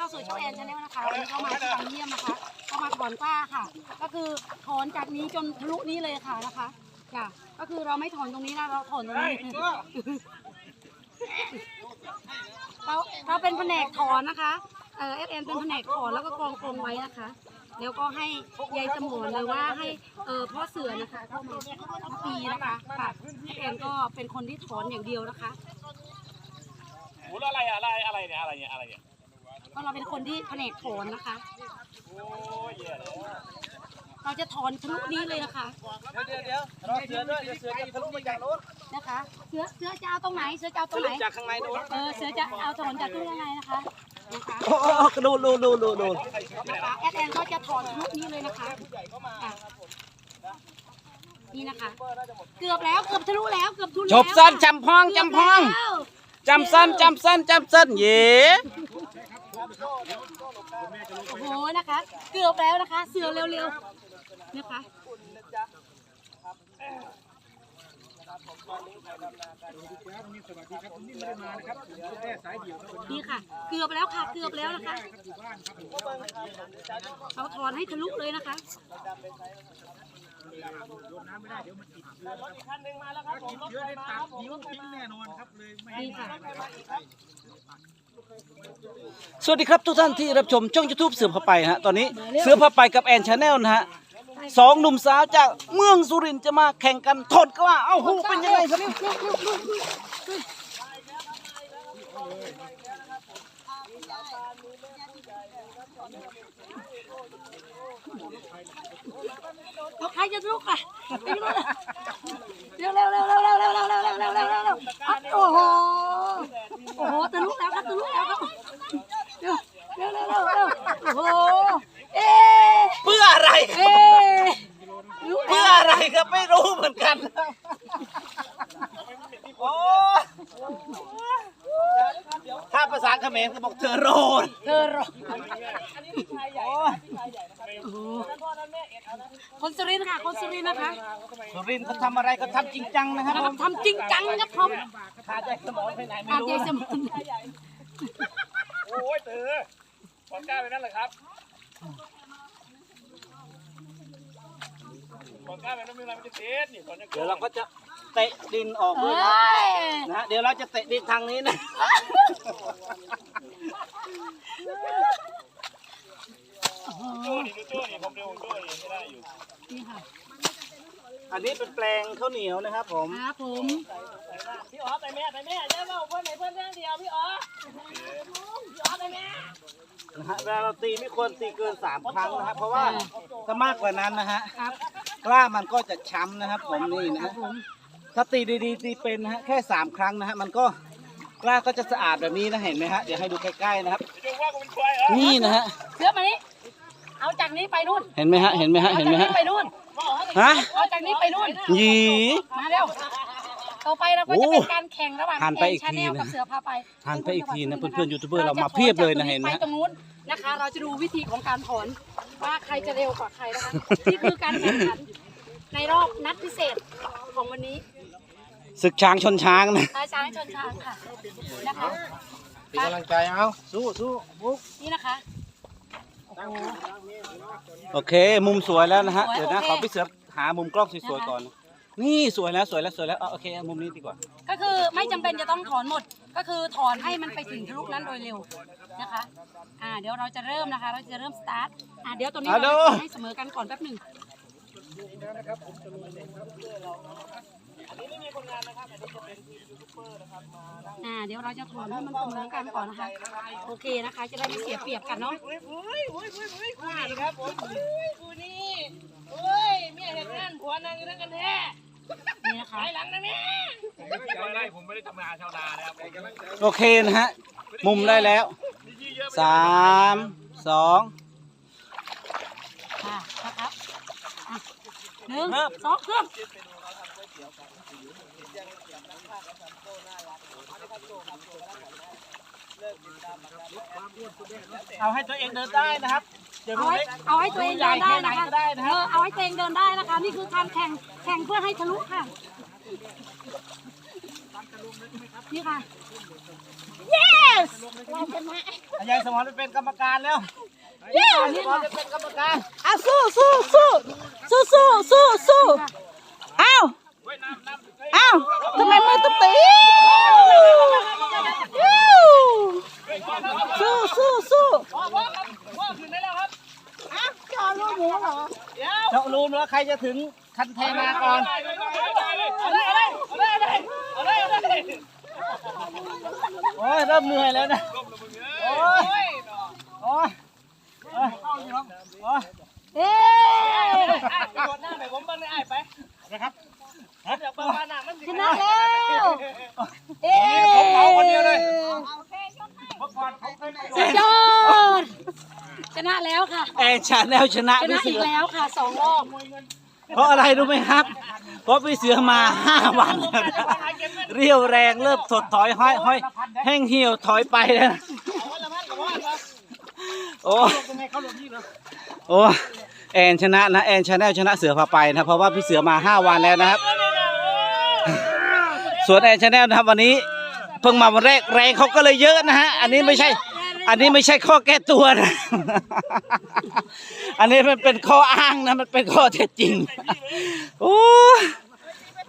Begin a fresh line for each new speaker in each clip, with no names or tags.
เข้าสู่ช่องแอนชาแนลนะคะวันนี้เข้ามาที่ทำเยี่ยมนะคะเข้ามาถอนกล้าค่ะ ก็คือถอนจากนี้จนทะลุนี้เลยค่ะนะคะจ้ะก็คือเราไม่ถอนตรงนี้นะเราถอนตรงนี้เราเราเป็นแผนกถอนนะคะเออเอสเอ็นเป็นแผนกถอนแล้วก็กองกรงไว้นะคะ แล้วก็ให้ยายสมนหรือว่าให้เออพ่อเสือนะคะเข้ามาปีนะคะค่ะเอสเอ็นก็เป็นคนที่ถอนอย่างเดียวนะคะ
โอ้แล้วอะไรอะอะไรอะไรเนี่ยอะไรเนี่ยอะไรเนี่ย
ก็เราเป็นคนที่แผนกถอนนะคะ
เรา
จะถอนทะลุนี้เลยนะคะ
เดี๋ยวเดี๋ยวรอเสือด้วยเดี๋ยวเสือจะทะลุมาจากโน้น
นะคะ เสือเสือจะเอาตรงไหน เสือจะเอาตรงไหน
จากข้างในโน้น
เออ เสือจะเอาถอนจากตรงยังไงนะคะ นะคะ
โอ้โหดูดูดูดูดู
นะคะแอดแอนก็จะถอนทะลุนี้เลยนะคะค่ะนี่นะคะ เกือบแล้ว เกือบทะลุแล้ว เกือบทะลุแล้ว
จบสั้นจำพองจำพอง
เกืบแล้ว
จำสั้นจำสั้นจำสั้นเย่
โอ้โหนะคะ เกือบแล้วนะคะ เสือเร็วๆนะคะนี่ค่ะ เกือบแล้วค่ะ เกือบแล้วนะคะเอาถอนให้ทะลุเลยนะคะรถอีกคัน
หนึ่งารตับผมรถแน่นอน
ครับเลย
สวัสดีครับทุกท่านที่รับชมช่องยูทูบเสือพาไปฮะตอนนี้เสือพาไปกับแอนชาแนลนะฮะสองหนุ่มสาวจากเมืองสุรินทร์จะมาแข่งกันทนก็ว่าเอ้าหูเป็นยังไงครับ
เอาใครจะลุกอะ รก็
บอกเธอโรน
เธอรอโอ้โหคนสุรินทร์ค่ะ คนสุรินทร์นะคะ
สุรินทร์เขาทำอะไรก็ทำจริงจังนะครับ
แล้ว
ผ
ก็
ม
ทำจริงจังครับผม
ขาใจสมองไปไหนไม่
อา
รู้
เจสมุน
โอ้ยเต๋อถอนกล้าไปนั่นเหรอครับถอนกล้าไปนั่นไม่เป็นไรมันจะเด็ดนี่ถอนจะ
เดี๋ยวเราก็จะเตะดินออก
เอ้
ด้วยนะ
ย
นะฮะเดี๋ยวเราจะเตะดินทางนี้นะ
โจ้นี่ดูโจ้นี่ผมเร็วโจ้นี่ไม่ได้อยู่
นี่ค่ะ
อันนี้เป็นแปลงข้าวเหนียวนะครับ ผม
ครับผม
พี่อ๋อไปแม่ไปแม่เจ้าเล่าเพื่อนไหนเพื่อนเรื่องเดียวพี่อ๋อพี่อ๋อไปแม่
นะฮะเวลาเราตีไม่ควรตีเกินสามครั้งนะครับ เพราะว่าถ้ามากกว่านั้นนะฮะ
ครับ
กล้ามันก็จะช้ำนะครับ ผมนี่นะฮะถ้าตีดีๆตีเป็นนะฮะแค่สามครั้งนะฮะมันก็ กล้าก็จะสะอาดแบบนี้นะเห็นไหมฮะเดี๋ยวให้ดูใกล้ๆนะครับ
เดี๋ยวว่ากูเป็นควายเหรอ
นี่นะฮะ
เสื้อมานี่เอาจากนี้ไปนู่น
เห็นไหมฮะเห็นไหมฮะ
เอา
เห็น
จาก
ไหม
นี้
ฮะ
ไปนู่น
ฮะ
เอาจากนี้ไปนู่น
หยี
มาเร็วต่อไปเราก็จะเป็นการแข่งระหว่าง
หันไปอีก
ชา
ที
แนล
นะ
กับเสือพาไป
หันไปอีกทีนะเพื่อนๆยูทูบเบอร์เรามาเพียบเลยนะเห็นไหม
ไป
ฮะ
ตรงนู้นนะคะ เราจะดูวิธีของการถอนว่าใครจะเร็วกว่าใครนะคะนี่คือการแข่งขันในรอบนัดพิเศษของวันนี้
ศึกช้างชนช้างนะ
อาช้างชนช้างค่ะนะคะ
เป็นกำลังใจเอาสู้สู้บุ๊ก
นี่นะคะโอ้โห
โอเค มุมสวยแล้วนะฮะ
สวย
เดี๋ยวนะ
โอเค
ขอพี่เสือหามุมกล้องสวย
นะคะ
ๆก่อน นี่สวยแล้วสวยแล้วสวยแล้วเอาโอเคเอามุมนี้ดีกว่า
ก็คือไม่จำเป็นจะต้องถอนหมด ก็คือถอนให้มันไปถึงทะลุนั้นโดยเร็วนะคะอ่าเดี๋ยวเราจะเริ่มนะคะ เราจะเริ่มสตาร์ทอ่าเดี๋ยวตรงนี้
ฮัลโหล
เราจะให้เสมอกันก่อนแป๊บหนึ่ง อ่าเดี๋ยวเราจะถอนให้มันเสมอกันก่อนนะคะ โอเคนะคะ จะได้ไม่เสียเปรียบกันเนาะ
อุ้ยอุ้ยอุ้ยอุ้ยอุ้ยกูนี่ครับผมอุ้ยกูนี่เฮ้ยเมียเห็นงานผัวนางอยู่นั่งกันแท้
นี่นะคะ
ไปหลังนะแม่
ไม่ได้ผมไม่ได้ทำงานชาวนานะครับ
โอเคนะฮะ มุมได้แล้วสามสอง
ค่ะนะครับอะหนึ่งสองเครื่อง ยัง
เขีนนักภาคแลำโต้น่ารักอันนี้ครับโจครั
บโจ
ก็
ได้
ผลได้ามม
เอาให้ตัวเองเดินได้นะครับเอา
ให้เอาให้ตัวเองเดินได้นะคะ
เออเอาให้ตัวเองเดินได้นะคะ นี่คือการแข่งแข่งเพื่อให้ทะลุค่ะนี่ค่ะ
yes
ยายสมรไปเป็นกรรมการแล้ว
ยาย
สมรไปเป็นกรรมการ
อะสู้สู้สู้สู้สู้สู้ อ้าวทำไมมือตุ๊บตีสู้สู้สู้
พ่อพ่อครับพ่อขึ้นได้แล้วครับ
อ้าวจอลูกหมูเหรอ
เดี๋ยว
เจาะรูมแล้วใครจะถึงคันเทนาก่อน
เอาเลยเอาเลยเอาเลยเอาเลยเอาเลยเอาเลย
โอ้ยเริ่มเหนื่อยแล้วนะ
โอ้ย
โอ้ยโอ้ยโอ้ย
เอ๊
ไปกดหน้าไปผมเบิ้งเลยไอ้ไปนะครับเดี๋ยวเบิ้งมาห น้ามัน
ชนะแล้วเอ๊
ผมเอาคนเดียวเลย
สุดยอดชนะแล้วค่ะ
แอนชาแนลชนะ
ช
พี่
นะ
เสื
อีก
อ
แล้วค่ะสองรอบ
เพราะอะไรรู้ไหมครับ เพราะพี่เสือมาห้าวันแล้วนะเรียวแรงเริ่มถดถอยห้อยห้อยแห้งเหี่ยวถอยไปแล้วนะโอ้โอ้แอนชนะนะแอนชาแนลชนะเสือพาไปนะเพราะว่าพี่เสือมาห้าวันแล้วนะครับส่ วนแอนชาแนลนะครับวันนี้เพิ่งมาวันแรกแรงเขาก็เลยเยอะนะฮะอันนี้ไม่ใช่ อันนี้ไม่ใช่ข้อแก้ตัวนะอันนี้มันเป็นข้ออ้างนะมันเป็นข้อเท็จจริงโอ้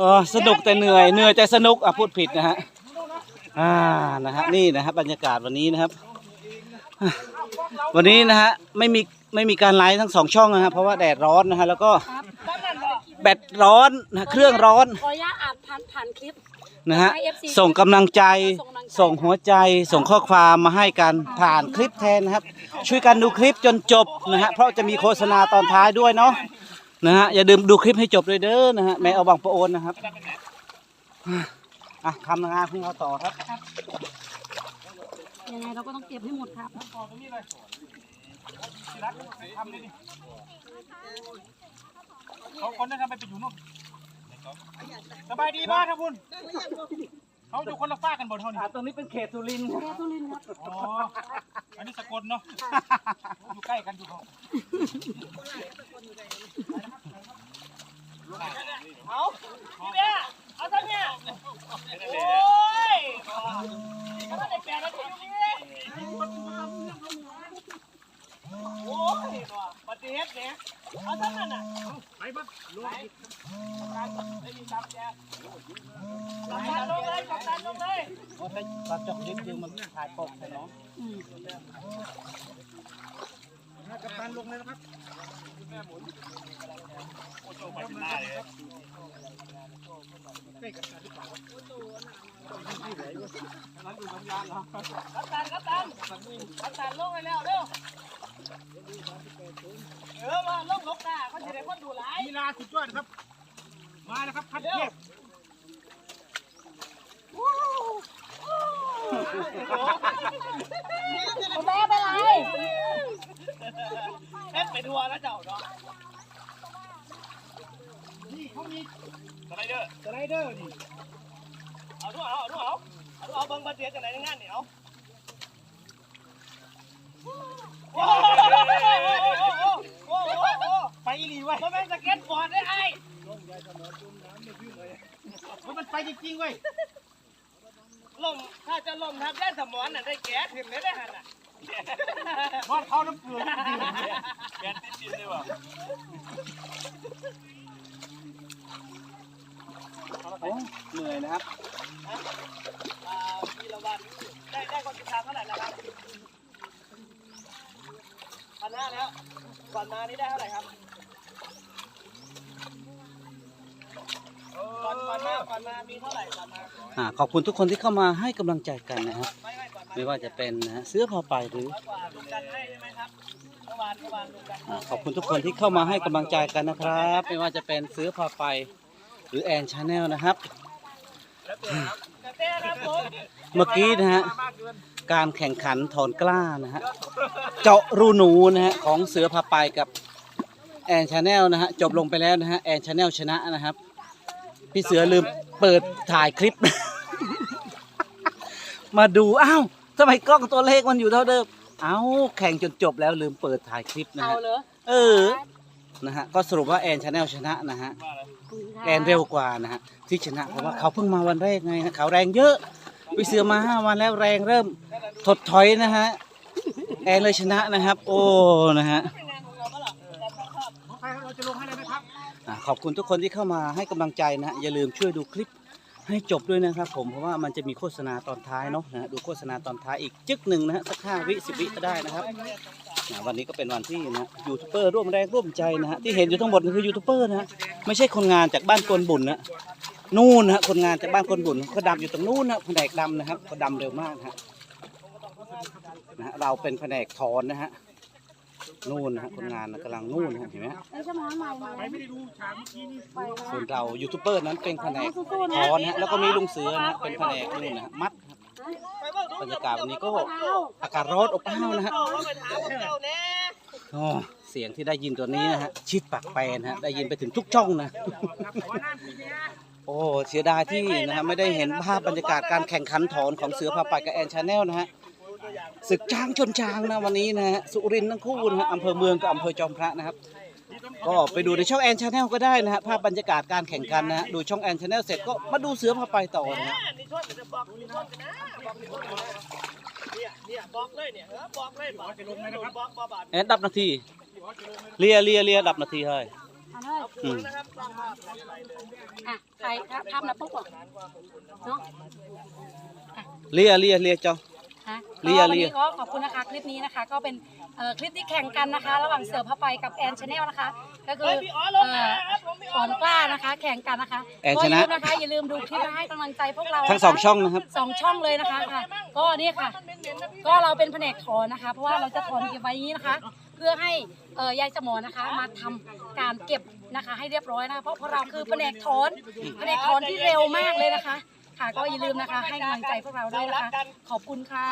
อสนุกแต่เหนื่อยเหนื่อยแต่สนุกอะพูดผิดนะฮะอ่านะฮะนี่นะครับบรรยากาศวันนี้นะครับ วันนี้นะฮะไม่มีไม่มีการไลฟ์ทั้งสองช่องนะฮะเพราะว่าแดดร้อนนะฮะแล้วก็แบตร้อนนะเครื่องร้อน
ขออนุญาตอ่านผ่านผ่านคลิป
นะฮะ
ให้ FC
ส่งกำลังใจ
ส่งกำลังใจ
ส่งหัวใจ ส่งข้อความมาให้กันผ่านคลิปแทนนะครับ ช่วยกันดูคลิปจนจบนะฮะ เพราะจะมีโฆษณาตอนท้ายด้วยเนาะ นะฮะ อย่าลืมดูคลิปให้จบเลยเด้อนะฮะ แม่เอาบางประโอนนะครับ อะทำงานของเราต่อครับ
ยังไงเราก็ต้องเก็บให้หมดครับ
เขาคนนั้นทำไมไปอยู่นู่น สบายดีบ้างครับคุณเขาอยู่คนละฝ้ากกันบนเท่านี้
ตรงนี้เป็นเขตสุรินทร์
แม่ทุลินทร์ครับ
อ๋ออันนี้สกลเนาะอยู่ใกล้กันอยู่เขาเอาพี่เบี้ยเอาท่านเนี่ยโอ้ยเขาต้องได้แปลแล้วอยู่นี่โอ้ย เหตุเนี่ยเอาท่านนั่นน่ะไปบ้านลงไม่มีตับแกกัปตันลงเลยกัปตันลงเลย
ก็ใช้ปลาจอกลิ้นจึงมันถ่ายปกใช่เนาะ
กัปตันลงเลยนะครับแม่หมุนโอ้โหไปถึงหน้เลยใกล้กับตันหรือเปล่ากัปตันกัปตันกัปตันลงไปแล้วเร็ว เออมาลงลกตาเขาจะได้คนดูหลายลีลาสุดยอดครับ มาแล้วครับคัดเทพ
แม่ไปไร
เล่นไปทัวร์แล้วเจ้าเนาะนี่เขามีสไลเดอร์สไลเดอร์นี่เอาดูเอาเอาดูเอาเอาดูเอาเบิ้งบัตรเสียจากไหนในงานเนี่ยเอาโอ้โหโอ้โหโอ้โหไป อีหลีเว้ยมันเป็นสเก็ตบอร์ดได้ไอ้มันไปจริงๆเว้ยลมถ้าจะลมทับได้สมอนน่ะได้แก๊สถึงไม่ได้หันอะนอนเข้าน้ำเกลือแก๊สติดดินเลยว่ะ
โอ้เหนื่อยนะครับ
อ่าพีละวันได้ได้คนติดตามเท่าไหร่แล้วครับพันห้าแล้วก่อนมานี่ได้เท่าไหร่ครับ ก่อนก่อนมาก่อนมามีเท่าไหร่ก่อนมา
อ่าขอบคุณทุกคนที่เข้ามาให้กำลังใจกันนะครับ
ไม่ไม่ก่อนมา
ไม่ว่าจะเป็นนะฮะเสื้อผ้าไปหรือ
ร้อยกว่าลุงกันให้ใช่ไหมครับเมื่อวานเมื่อวานลุงกัน
อ่าขอบคุณทุกคนที่เข้ามาให้กำลังใจกันนะครับ ไม่ว่าจะเป็นเสื้อผ้าไปหรือแอนชาแนลนะครับ
กระเต้ครับผม
เมื่อกี้นะฮะการแข่งขันถอนกล้านะฮะเจาะรูหนูนะฮะของเสือพาไปกับแอนชาแนลนะฮะจบลงไปแล้วนะฮะแอนชาแนลชนะนะครับ พี่เสือลืมเปิดถ่ายคลิป มาดูอ้าวทำไมกล้องตัวเลขมันอยู่เท่าเดิมเอ้าแข่งจนจบแล้วลืมเปิดถ่ายคลิปนะ
เอา
ฮะ
เหรอ
เออนะฮะก็สรุปว่าแอนชาแนลชนะนะฮะ
ขอบคุณครับ
แอนเร็วกว่านะฮะที่ชนะเพราะว่าเขาเพิ่งมาวันแรกไงนะเขาแรงเยอะวิเสือมาห้าวันแล้วแรงเริ่มถดถอยนะฮะแอนเลยชนะนะครับ โอ้นะฮะ
ใครเราจะลงให้เลยไหมครับ
อะ ขอบคุณทุกคนที่เข้ามาให้กำลังใจนะฮะอย่าลืมช่วยดูคลิปให้จบด้วยนะครับผมเพราะว่ามันจะมีโฆษณาตอนท้ายเนาะนะฮะดูโฆษณาตอนท้ายอีกจึกหนึ่งนะฮะสักห้าวิสิบวิก็ได้นะครับนะวันนี้ก็เป็นวันที่นะฮะยูทูบเบอร์ร่วมแรงร่วมใจนะฮะที่เห็นอยู่ทั้งหมดนี่คือยูทูบเบอร์นะฮะไม่ใช่คนงานจากบ้านกวนบุญนะนู่นนะฮะคนงานจากบ้านกวนบุญเขาดำอยู่ตรงนู้นนะแผนกดำนะครับเขาดำเร็วมากนะฮะนะเราเป็นแผนกถอนนะฮะ นู่นนะฮะคนงานนะกำลังนู่นนะฮะเห็นไหมฮะ
ไอ้สมอนใหม่มา
ใครไม่ได้ดูฉากเมื่อกี้นี่
ไปแล้ว
ส่วนเรายูทูบเบอร์นั้นเป็นแผนก
สู้ๆ
ถ
นะ
อนนะฮะแล้วก็มีลุงเสือนะฮะเป็นแผนกนู่นนะฮะมัดครับบรรยากาศวันนี้ก็อากาศร้อนอบอ้าวนะฮะอ๋อเสียงที่ได้ยินตัวนี้นะฮะชิดปากแปรนะฮะได้ยินไปถึงทุกช่องนะ โอ้เสียดายที่นะฮะไม่ได้เห็นภาพบรรยากาศการแข่งขันถอนของเสือพาไปกับแอนชาแนลนะฮะ ศึกช้างชนช้างนะวันนี้นะฮะสุรินทร์ทั้งคู่นะฮะอำเภอเมืองกับอำเภอจอมพระนะครับ ก็ไปดูในช่องแอนชาแนลก็ได้นะฮะภาพบรรยากาศการแข่งขันนะฮะดูช่องแอนชาแนลเสร็จก็มาดูเสือพาไปต่อนะฮะ
นี่ชดจะบอกนี่ชดกันนะบอกนี่ชดกันเนี่ยเนี่ยบอกเลยเนี่ยเออบอกเลยบอกจะลงไหมนะครับบอกบอกบาท
แอนดับนาทีเลียเลียเลียดับนาทีเฮ้ย
เอาเลย
อืม
นะครับสร้างภาพอะไรเลย
อะใครทำนะปุ๊บบอกเนาะ
เลียเลียเลียเจ้า
ฮะ
เลีย
ก็วัน
เลีย
นี้ก็ขอบคุณนะคะคลิปนี้นะคะ ก็เป็นเอ่อคลิปที่แข่งกันนะคะ ระหว่างเสือพระไปกับแอนชาแนลนะคะ ก็คือ
เฮ้ยพี่อ๋อลง
เอ่
มา
อ
ครับผมพี่
ถ
อ๋อ
อน
ลง
กล้านะคะ แข่งกันนะคะ
แอนชนะ
ก็อย่าลืมนะคะอย่าลืมดูคลิปและให้กำลังใจพวกเรา
ทั้งสองช่องนะครับ
สองช่องเลยนะคะค่ะ ก็นี่ค่ะ ก็เราเป็นแผนกถอนนะคะ เพราะว่าเราจะถอนเก็บไว้อย่างนี้นะคะ เพื่อให้เอ่อยายสมอนะคะ มาทำการเก็บนะคะ ให้เรียบร้อยนะคะเพราะพวกเราคือแผนกถอนแผนกถอนที่เร็วมากเลยนะคะ ค่ะก็อย่าลืมนะคะ ให้กำลังใจพวกเราด้วยนะคะ ขอบคุณค่ะ